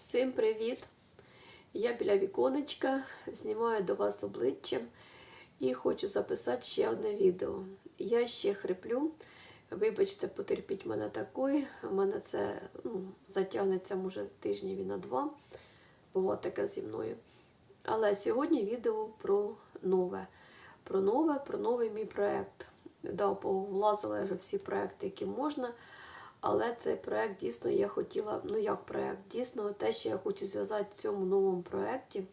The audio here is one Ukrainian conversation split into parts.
Всім привіт! Я біля віконечка, знімаю до вас обличчя і хочу записати ще одне відео. Я ще хриплю. Вибачте, потерпіть мене такої. У мене це ну, затягнеться, може, тижнів і на два. Було таке зі мною. Але сьогодні відео про нове. Про нове, про новий мій проєкт. Да, повлазила вже всі проекти, які можна. Але цей проект дійсно я хотіла, ну як проект, дійсно те, що я хочу зв'язати в цьому новому проєкті,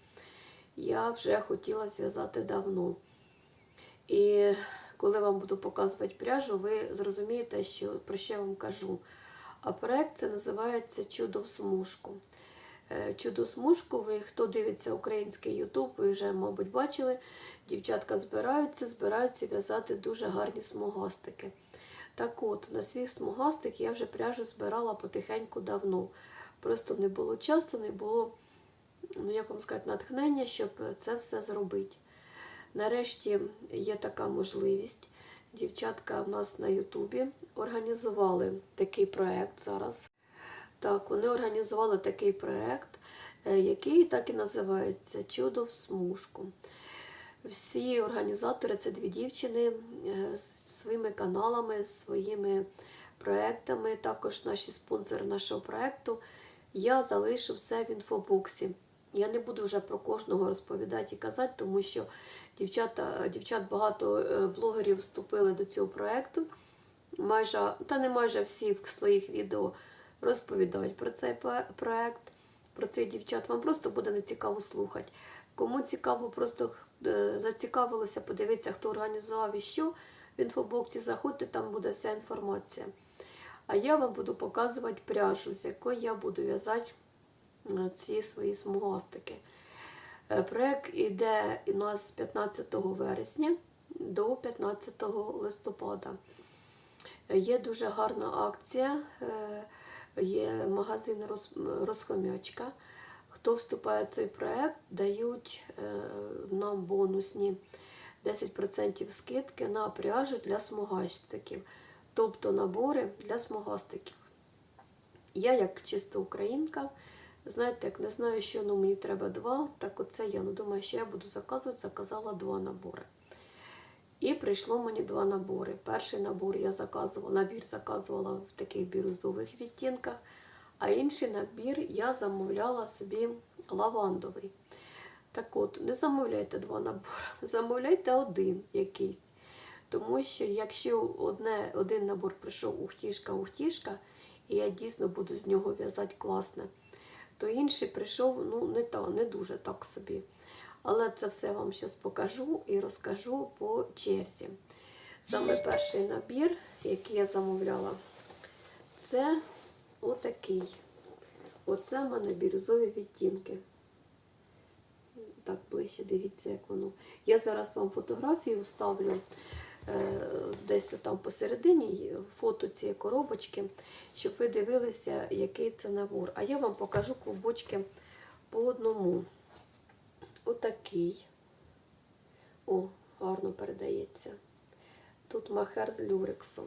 я вже хотіла зв'язати давно. І коли вам буду показувати пряжу, ви зрозумієте, що, про що я вам кажу. А проект це називається Чудо в смужку. Е, Чудо смужку, ви хто дивиться український Ютуб, ви вже, мабуть, бачили. Дівчатка збираються, збираються в'язати дуже гарні смугастики. Так от, на свій смугастик я вже пряжу збирала потихеньку давно. Просто не було часу, не було, ну як вам сказати, натхнення, щоб це все зробити. Нарешті є така можливість. Дівчатка в нас на Ютубі організували такий проєкт зараз. Так, вони організували такий проєкт, е, який так і називається Чудо в смужку. Всі організатори це дві дівчини е, своїми каналами, своїми проектами. Також наші спонсори нашого проекту. Я залишу все в інфобоксі. Я не буду вже про кожного розповідати і казати, тому що дівчата, дівчат багато е, блогерів вступили до цього проекту. Майже, та не майже всі в своїх відео розповідають про цей проект, про цих дівчат. Вам просто буде нецікаво слухати. Кому цікаво, просто е, зацікавилося, подивитися, хто організував і що. В інфобоксі заходьте, там буде вся інформація. А я вам буду показувати пряжу, з якої я буду в'язати е, ці свої смугастики. Е, Проект йде у нас з 15 вересня до 15 листопада. Є дуже гарна акція, є магазин Розхомячка. Хто вступає в цей проект, дають нам бонусні 10% скидки на пряжу для смугастиків, тобто набори для смугастиків. Я, як чиста українка, знаєте, як не знаю, що ну, мені треба два, так оце я ну, думаю, що я буду заказувати, заказала два набори. І прийшло мені два набори. Перший набор я заказувала, набір заказувала в таких бірюзових відтінках, а інший набір я замовляла собі лавандовий. Так от, не замовляйте два набори, замовляйте один якийсь. Тому що якщо одне, один набор прийшов ухтішка-ухтішка, і я дійсно буду з нього в'язати класне, то інший прийшов ну, не та, не дуже так собі. Але це все вам зараз покажу і розкажу по черзі. Саме перший набір, який я замовляла, це отакий. Оце в мене бірюзові відтінки. Так, ближче, дивіться, як воно. Я зараз вам фотографію вставлю е, десь там посередині фото цієї коробочки, щоб ви дивилися, який це набор. А я вам покажу клубочки по одному. Отакий. О, гарно передається. Тут махер з люрексом.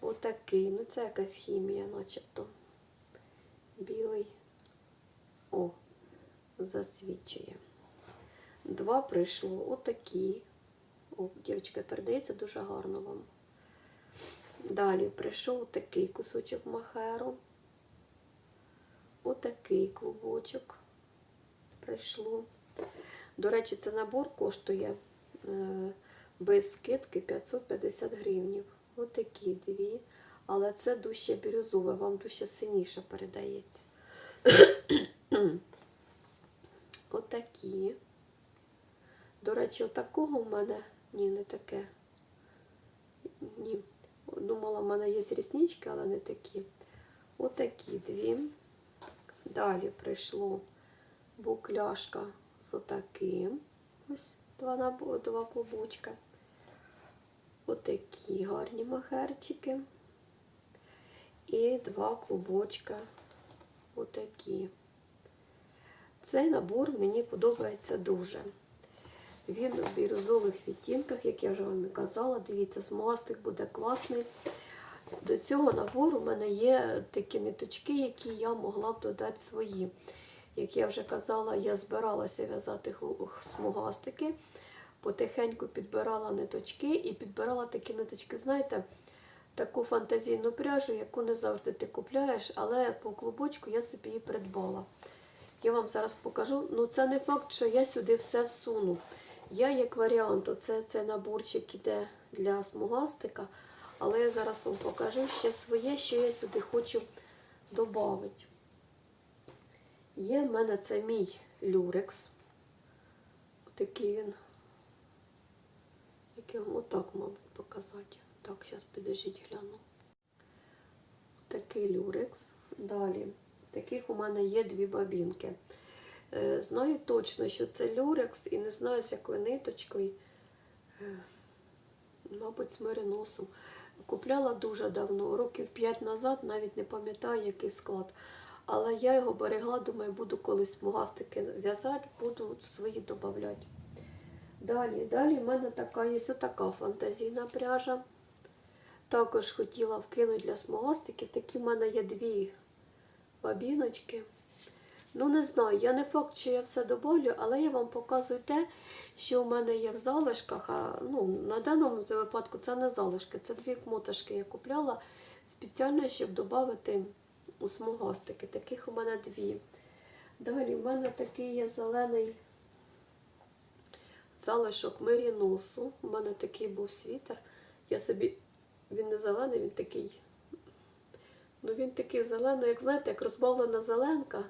Отакий. Ну, це якась хімія, начебто. Білий. О, засвічує. Два прийшло отакі. О, дівчатка, передається дуже гарно вам. Далі прийшов такий кусочок махеру. Отакий клубочок прийшло. До речі, це набор коштує е, без скидки 550 гривнів. Отакі дві. Але це дужче бірюзове, вам дужче синіше передається. Отакі. До речі, отакого в мене ні, не таке. Ні. Думала, в мене є ріснички, але не такі. Отакі дві. Далі прийшло букляшка з отаким. Ось два, набо- два клубочка. Отакі гарні махерчики. І два клубочка. Отакі. Цей набор мені подобається дуже. Він у бірюзових відтінках, як я вже вам і казала. Дивіться, смастик буде класний. До цього набору в мене є такі ниточки, які я могла б додати свої. Як я вже казала, я збиралася в'язати смугастики, потихеньку підбирала ниточки і підбирала такі ниточки, знаєте, таку фантазійну пряжу, яку не завжди ти купляєш, але по клубочку я собі її придбала. Я вам зараз покажу. Ну, це не факт, що я сюди все всуну. Я, як варіант, оце цей наборчик іде для смугастика, але я зараз вам покажу ще своє, що я сюди хочу додати. Є в мене це мій люрекс. Отакий він. Як його отак, мабуть, показати. Так, зараз підождіть гляну. Такий люрекс. Далі. Таких у мене є дві бабінки. Е, Знаю точно, що це люрекс, і не знаю, з якою ниточкою. Е, Мабуть, з мериносом. Купляла дуже давно, років 5 назад, навіть не пам'ятаю, який склад. Але я його берегла, думаю, буду колись смугастики в'язати, буду свої додавати. Далі, далі в мене така є така фантазійна пряжа. Також хотіла вкинути для смугастиків. Такі в мене є дві бабіночки. Ну, не знаю, я не факт, що я все добавлю, але я вам показую те, що в мене є в залишках. А ну, на даному випадку це не залишки, це дві моташки я купляла спеціально, щоб додати у смугастики. Таких у мене дві. Далі в мене такий є зелений залишок меріносу. У мене такий був світер. Я собі, він не зелений, він такий. Ну, він такий зелений, як знаєте, як розбавлена зеленка.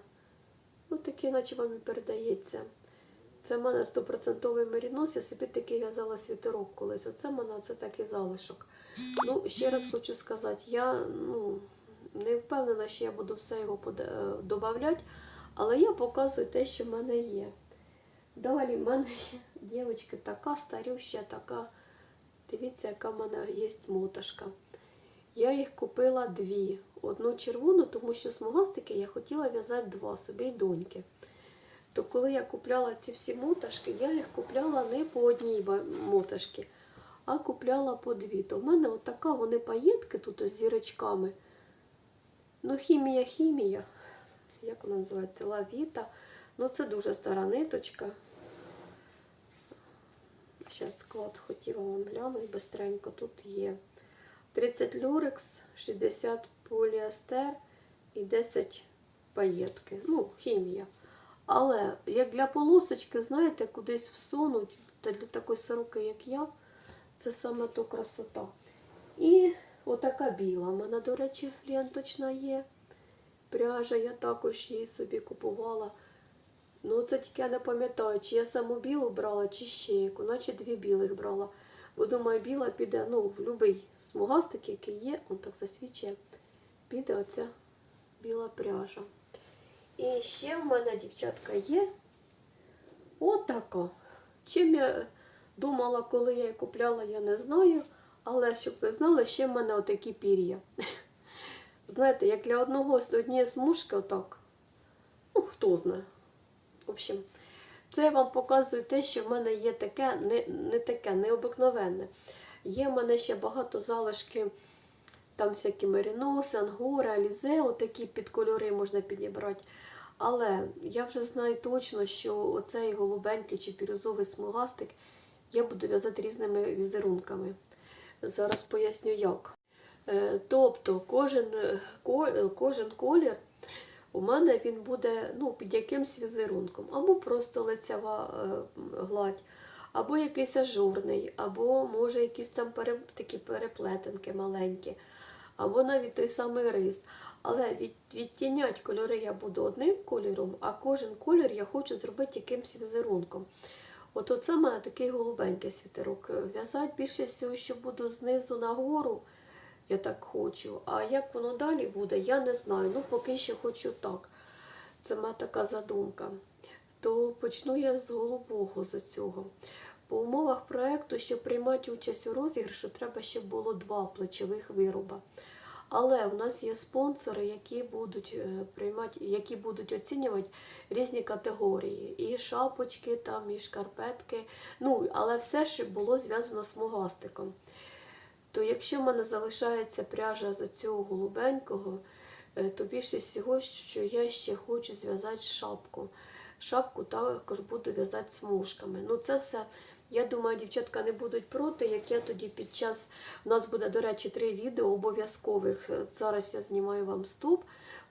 Ну, такий, наче вам і передається. Це в мене 100% мерінос, я собі такий в'язала світерок колись. Оце в мене це такий залишок. Ну, ще раз хочу сказати, я ну, не впевнена, що я буду все його додавати, але я показую те, що в мене є. Далі в мене є, дівчатки, така старюща, така. Дивіться, яка в мене є моташка. Я їх купила дві. Одну червону, тому що смугастики я хотіла в'язати два собі й доньки. То коли я купляла ці всі моташки, я їх купляла не по одній моташці, а купляла по дві. То в мене отака вони паєтки тут ось з зірочками. Ну, хімія, хімія. Як вона називається? Лавіта. Ну, це дуже стара ниточка. Зараз склад хотіла вам глянути бистренько. Тут є 30 люрекс, 60 поліестер і 10 паєтки. Ну, хімія. Але як для полосочки, знаєте, кудись всунуть, та для такої сороки, як я, це саме то красота. І отака біла. У мене, до речі, ленточна є. Пряжа, я також її собі купувала. Ну, це тільки я не пам'ятаю, чи я саму білу брала, чи ще яку, наче дві білих брала. Бо думаю, біла піде, ну, в будь-який смугастик, який є, он так засвічує, піде оця біла пряжа. І ще в мене, дівчатка, є отака. Чим я думала, коли я її купляла, я не знаю. Але щоб ви знали, ще в мене отакі пір'я. Знаєте, як для одного з однієї смужки, отак. Ну, хто знає. В общем, це я вам показую те, що в мене є таке, не, не таке, необикновенне. Є в мене ще багато залишків, там всякі меріноси, ангора, алізе, отакі під кольори можна підібрати. Але я вже знаю точно, що оцей голубенький чи бірюзовий смугастик я буду в'язати різними візерунками. Зараз поясню як. Е, Тобто кожен, кожен колір у мене він буде ну, під якимсь візерунком, або просто лицева е, гладь, або якийсь ажурний, або може якісь там пере, такі переплетинки маленькі, або навіть той самий рис. Але від, відтінять кольори я буду одним кольором, а кожен колір я хочу зробити якимсь візерунком. От оце в мене такий голубенький світерок. В'язати більше всього, що буду знизу нагору. Я так хочу. А як воно далі буде, я не знаю. Ну, поки що хочу так. Це моя така задумка. То почну я з голубого з цього. По умовах проєкту, щоб приймати участь у розіграшу, треба, щоб було два плечових вироба. Але в нас є спонсори, які будуть е, приймати, які будуть оцінювати різні категорії. І шапочки, там, і шкарпетки. Ну, але все, що було зв'язано з смугастиком. то якщо в мене залишається пряжа з цього голубенького, е, то більше всього, що я ще хочу зв'язати шапку. Шапку також буду в'язати смужками. Ну, це все, я думаю, дівчатка не будуть проти, як я тоді під час. У нас буде, до речі, три відео обов'язкових. Зараз я знімаю вам стоп.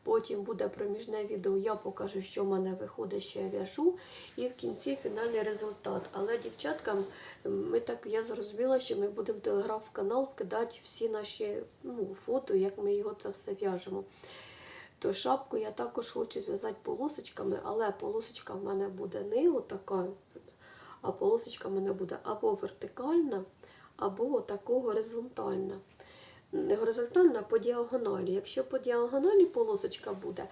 Потім буде проміжне відео, я покажу, що в мене виходить, що я в'яжу, і в кінці фінальний результат. Але дівчаткам ми так я зрозуміла, що ми будемо в телеграм-канал вкидати всі наші ну, фото, як ми його це все в'яжемо. То шапку я також хочу зв'язати полосочками, але полосочка в мене буде не отака, а полосочка в мене буде або вертикальна, або отакого горизонтальна. Не горизонтальна, а по діагоналі. Якщо по діагоналі полосочка буде,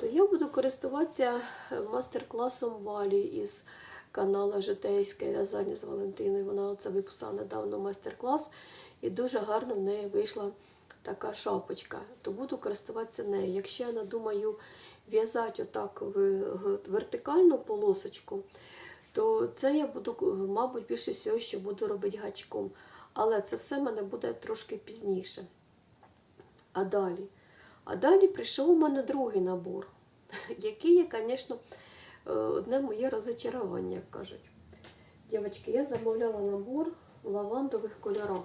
то я буду користуватися е, мастер-класом Валі із каналу Житейське в'язання з Валентиною. Вона оце виписала недавно майстер-клас, і дуже гарно в неї вийшла така шапочка. То буду користуватися нею. Якщо я надумаю в'язати отак в вертикальну полосочку, то це я буду, мабуть, більше всього, що буду робити гачком. Але це все в мене буде трошки пізніше. А далі? А далі прийшов у мене другий набор, який є, звісно, е, одне моє розочарування, як кажуть. Дівчатки, я замовляла набор в лавандових кольорах.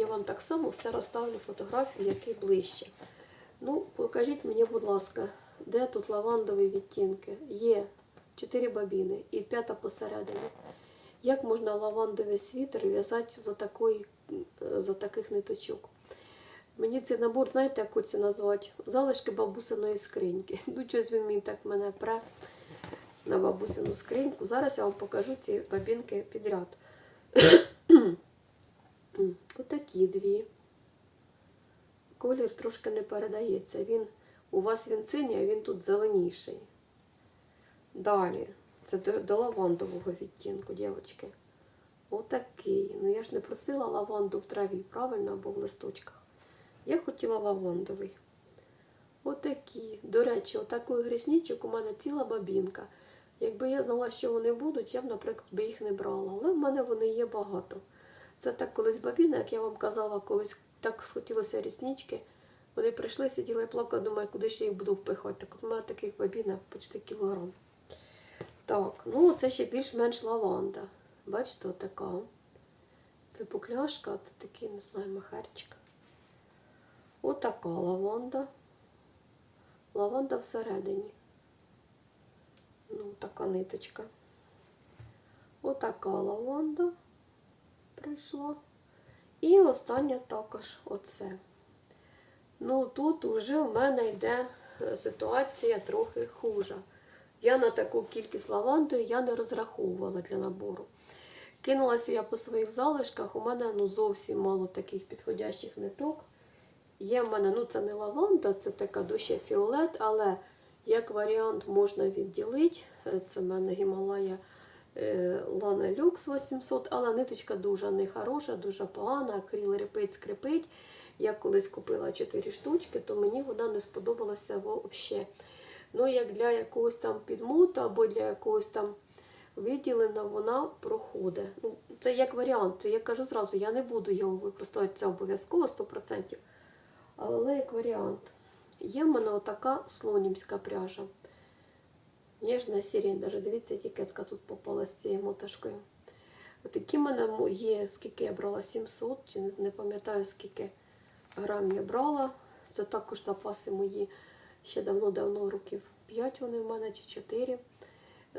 Я вам так само все розставлю фотографію, який ближче. Ну, покажіть мені, будь ласка, де тут лавандові відтінки? Є 4 бабіни і п'ята посередині. Як можна лавандовий світер в'язати з, такої, з таких ниточок? Мені цей набор, знаєте, як це назвати? Залишки бабусиної скриньки. Ну, щось він мені так мене пре на бабусину скриньку. Зараз я вам покажу ці бабінки підряд. Отакі дві. Колір трошки не передається. Він, у вас він синій, а він тут зеленіший. Далі. Це до, до лавандового відтінку, дівчатки. Отакий. Ну я ж не просила лаванду в траві, правильно, або в листочках. Я хотіла лавандовий. Отакі. До речі, отакої грізничок у мене ціла бабінка. Якби я знала, що вони будуть, я б, наприклад, би їх не брала. Але в мене вони є багато. Це так колись бабіна, як я вам казала, колись так схотілося ріснички. Вони прийшли, сиділи і плакали, думаю, куди я їх буду впихати. Так от у мене таких бабінок почти кілограм. Так, ну це ще більш-менш лаванда. Бачите, отака. Це пукляшка, а це такий, не знаю, махерчик. Отака лаванда. Лаванда всередині. Ну, така ниточка. Отака лаванда прийшла. І остання також оце. Ну, тут вже в мене йде е, ситуація трохи хужа. Я на таку кількість лаванди я не розраховувала для набору. Кинулася я по своїх залишках, у мене ну, зовсім мало таких підходящих ниток. Є в мене, ну це не лаванда, це така дужче фіолет, але як варіант можна відділити. Е, Це в мене Гімалая Лана Люкс 800, але ниточка дуже нехороша, дуже погана, акріл репить, скрипить. Я колись купила 4 штучки, то мені вона не сподобалася взагалі. Ну, як для якогось там підмуту або для якогось там виділення, вона проходить. Ну, це як варіант. Це я кажу зразу, я не буду його використовувати це обов'язково 100%. Але як варіант. Є в мене отака слонімська пряжа. Ніжна сірень, навіть дивіться, етикетка тут попала з цією моташкою. Отакі в мене є, скільки я брала, 700, чи не, пам'ятаю, скільки грам я брала. Це також запаси мої ще давно-давно, років 5 вони в мене чи 4.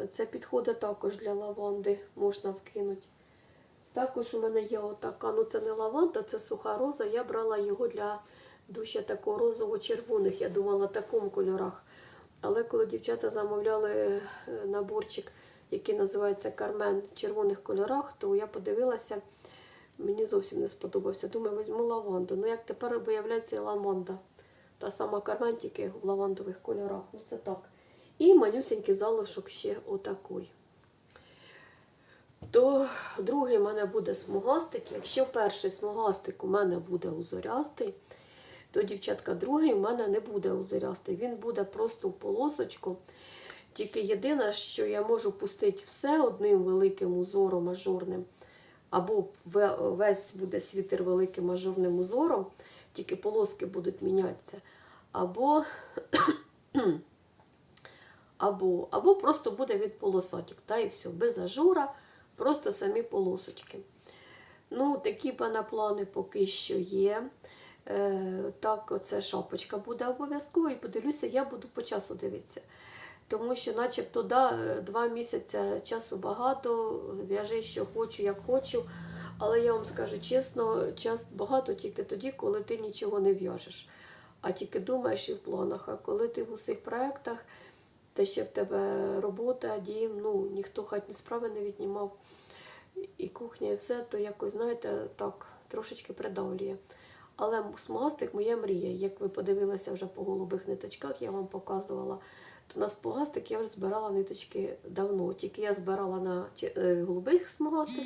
Це підходить також для лаванди, можна вкинути. Також у мене є отака, ну це не лаванда, це суха роза. Я брала його для дужче такого розово-червоних, я думала, в такому кольорах. Але коли дівчата замовляли е, наборчик, який називається Кармен в червоних кольорах, то я подивилася, мені зовсім не сподобався. Думаю, візьму лаванду. Ну, як тепер виявляється, і лаванда. Та сама Кармен, тільки в лавандових кольорах. Ну, це так. І манюсенький залишок ще отакий. То другий в мене буде смугастик. Якщо перший смугастик у мене буде узорястий, то, дівчатка, другий у мене не буде узорястий. Він буде просто в полосочку. Тільки єдине, що я можу пустити все одним великим узором ажурним. або весь буде світер великим ажурним узором, тільки полоски будуть мінятися, або, або, або просто буде від полосатик, та і все, без ажура, просто самі полосочки. Ну, такі мене плани поки що є. Е, так, оце шапочка буде обов'язково, і подивлюся, я буду по часу дивитися. Тому що, начебто, да, два місяці часу багато, в'яжи, що хочу, як хочу. Але я вам скажу чесно, час багато тільки тоді, коли ти нічого не в'яжеш, а тільки думаєш і в планах. А коли ти в усіх проєктах, те ще в тебе робота, дім, ну ніхто хатні справи не віднімав, і кухня, і все, то якось, знаєте, так, трошечки придавлює. Але смугастик моя мрія. Як ви подивилися вже по голубих ниточках, я вам показувала, то на смугастик я вже збирала ниточки давно. Тільки я збирала на е, голубих смугастик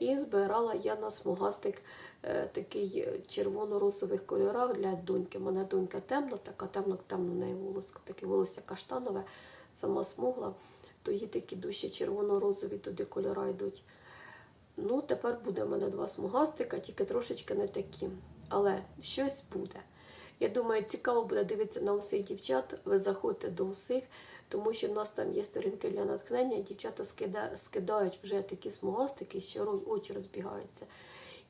і збирала я на смугастик е, такий е, червоно-росових кольорах для доньки. У мене донька темна, така темно-темно в неї волос, таке волосся каштанове, сама смугла, то їй такі душі червоно-розові туди кольори йдуть. Ну, тепер буде в мене два смугастика, тільки трошечки не такі. Але щось буде. Я думаю, цікаво буде дивитися на усіх дівчат. Ви заходьте до усіх, тому що в нас там є сторінки для натхнення. Дівчата скида- скидають вже такі смугастики, що очі розбігаються.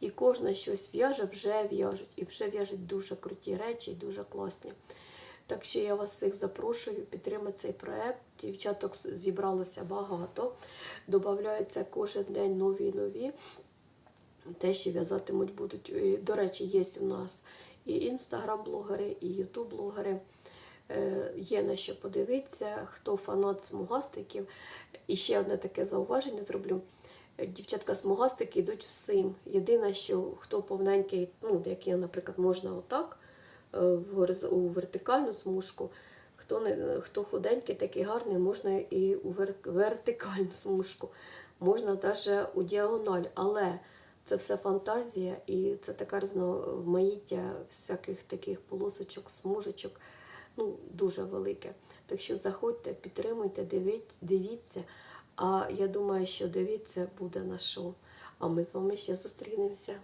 І кожна щось в'яже, вже в'яжуть. І вже в'яжуть дуже круті речі, і дуже класні. Так що я вас всіх запрошую підтримати цей проект. Дівчаток зібралося багато. Добавляються кожен день нові і нові. Те, що в'язатимуть будуть. До речі, є у нас і інстаграм-блогери, і ютуб-блогери. Е, Є на що подивитися, хто фанат смугастиків. І ще одне таке зауваження зроблю. Е, Дівчатка смугастики йдуть всім. Єдине, що хто повненький, ну, як я, наприклад, можна отак, е, в у вертикальну смужку. Хто, не, хто худенький, такий гарний, можна і у вертикальну смужку, можна навіть у діагональ. Але це все фантазія і це така різноманіття всяких таких полосочок, смужечок, ну, дуже велике. Так що заходьте, підтримуйте, дивіться. А я думаю, що дивіться буде на шоу. А ми з вами ще зустрінемося.